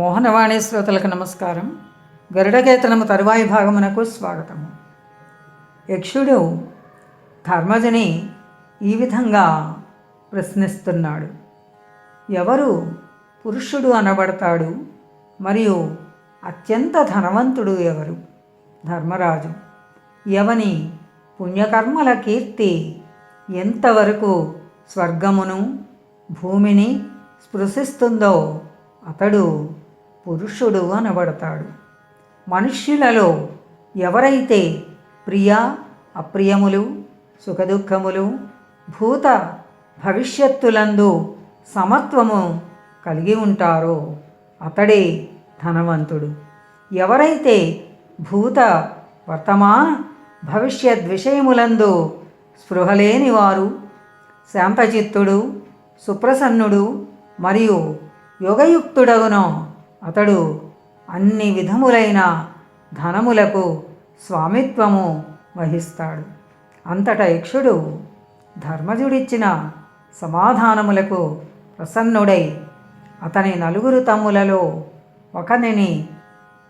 మోహనవాణి శ్రోతలకు నమస్కారం. గరుడకేతనము తరువాయి భాగమునకు స్వాగతము. యక్షుడు ధర్మజని ఈ విధంగా ప్రశ్నిస్తున్నాడు. ఎవరు పురుషుడు అనబడతాడు మరియు అత్యంత ధనవంతుడు ఎవరు? ధర్మరాజు. ఎవని పుణ్యకర్మల కీర్తి ఎంతవరకు స్వర్గమును భూమిని స్పృశిస్తుందో అతడు పురుషుడు అనబడతాడు. మనుష్యులలో ఎవరైతే ప్రియ అప్రియములు సుఖదుఖములు భూత భవిష్యత్తులందు సమత్వము కలిగి ఉంటారో అతడే ధనవంతుడు. ఎవరైతే భూత వర్తమాన భవిష్యత్ విషయములందు స్పృహలేని వారు శాంతచిత్తుడు సుప్రసన్నుడు మరియు యోగయుక్తుడగునో అతడు అన్ని విధములైన ధనములకు స్వామిత్వము వహిస్తాడు. అంతటా యక్షుడు ధర్మజుడిచ్చిన సమాధానములకు ప్రసన్నుడై అతని నలుగురు తమ్ములలో ఒకనిని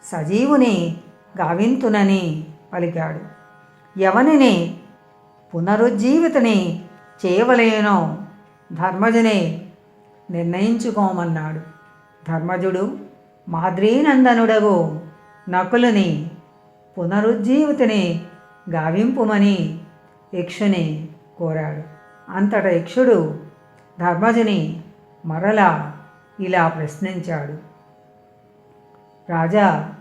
సజీవుని గావింతునని పలికాడు. ఎవనిని పునరుజ్జీవితని చేయవలేనో ధర్మజుని నిర్ణయించుకోమన్నాడు. ధర్మజుడు మాద్రీనందనుడగు నకులుని పునరుజ్జీవితిని గావింపుమని యక్షుని కోరాడు. అంతట యక్షుడు ధర్మజుని మరలా ఇలా ప్రశ్నించాడు. రాజా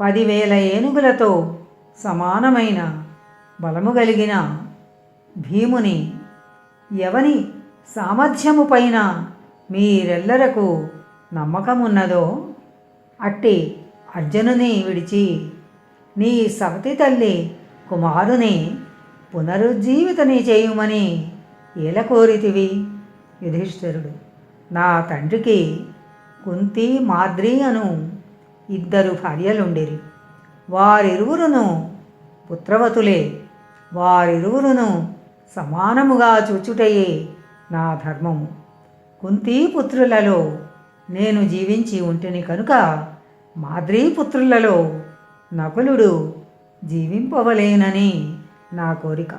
పదివేల ఏనుగులతో సమానమైన బలము కలిగిన భీముని ఎవని సామర్థ్యము పైన మీరెల్లరకు నమ్మకమున్నదో అట్టి అర్జునుని విడిచి నీ సవతి తల్లి కుమారుని పునరుజ్జీవితని చేయుమని ఏల కోరితివి? యుధిష్ఠిరుడు. నా తండ్రికి కుంతి మాద్రి అను ఇద్దరు భార్యలుండిరి. వారిరువురును పుత్రవతులే. వారిరువురును సమానముగా చూచుటయే నా ధర్మము. కుంతీపుత్రులలో నేను జీవించి ఉంటిని కనుక మాద్రీపుత్రులలో నకులుడు జీవింపవలేనని నా కోరిక.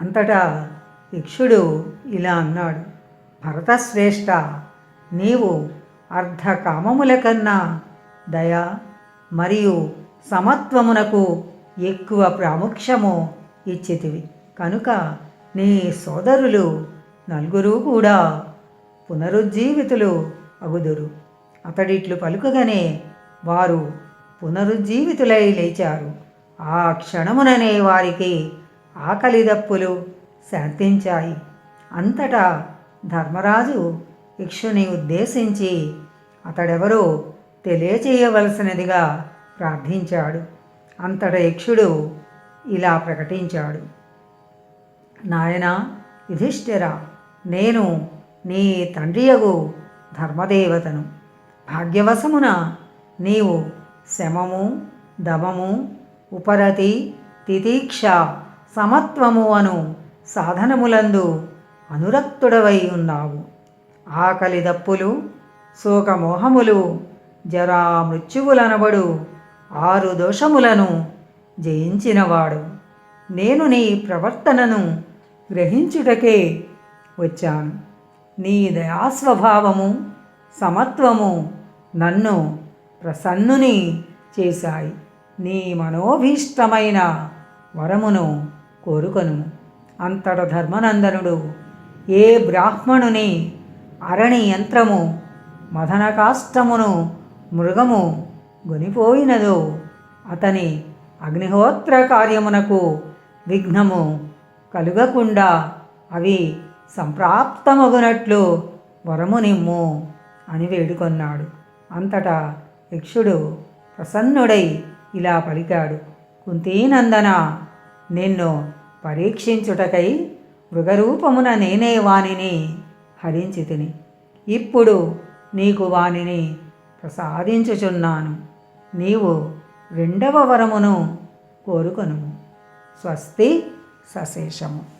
అంతటా యక్షుడు ఇలా అన్నాడు భరతశ్రేష్ఠ నీవు అర్ధకామముల కన్నా దయ మరియు సమత్వమునకు ఎక్కువ ప్రాముఖ్యము ఇచ్చితివి. కనుక నీ సోదరులు నలుగురు కూడా పునరుజ్జీవితులు అగుదురు. అతడిట్లు పలుకగానే వారు పునరుజ్జీవితులై లేచారు. ఆ క్షణముననే వారికి ఆకలిదప్పులు శాంతించాయి. అంతటా ధర్మరాజు ఇక్షుని ఉద్దేశించి అతడెవరో తెలియచేయవలసినదిగా ప్రార్థించాడు. అంతట యక్షుడు ఇలా ప్రకటించాడు. నాయన యుధిష్ఠిర నేను నీ తండ్రియగు ధర్మదేవతను. భాగ్యవశమున నీవు శమము దమము ఉపరతి తితీక్ష సమత్వము అను సాధనములందు అనురక్తుడవై ఉన్నావు ఆకలి దప్పులు శోకమోహములు జరా మృత్యువులనబడు ఆరు దోషములను జయించినవాడు. నేను నీ ప్రవర్తనను గ్రహించుటకే వచ్చాను. నీ దయాస్వభావము సమత్వము నన్ను ప్రసన్నుని చేశాయి. నీ మనోభీష్టమైన వరమును కోరుకొను. అంతట ధర్మనందనుడు ఏ బ్రాహ్మణుని అరణి యంత్రము మదనకాష్టమును మృగము గొనిపోయినదో అతని అగ్నిహోత్ర కార్యమునకు విఘ్నము కలుగకుండా అవి సంప్రాప్తమగునట్లు వరము నిమ్ము అని వేడుకొన్నాడు. అంతటా యక్షుడు ప్రసన్నుడై ఇలా పలికాడు. కుంతీనందన నిన్ను పరీక్షించుటకై మృగరూపమున నేనే వానిని హరించి తిని. ఇప్పుడు నీకు వానిని ప్రసాదించుచున్నాను. నీవు రెండవ వరమును కోరుకొను స్వస్తి సశేషము.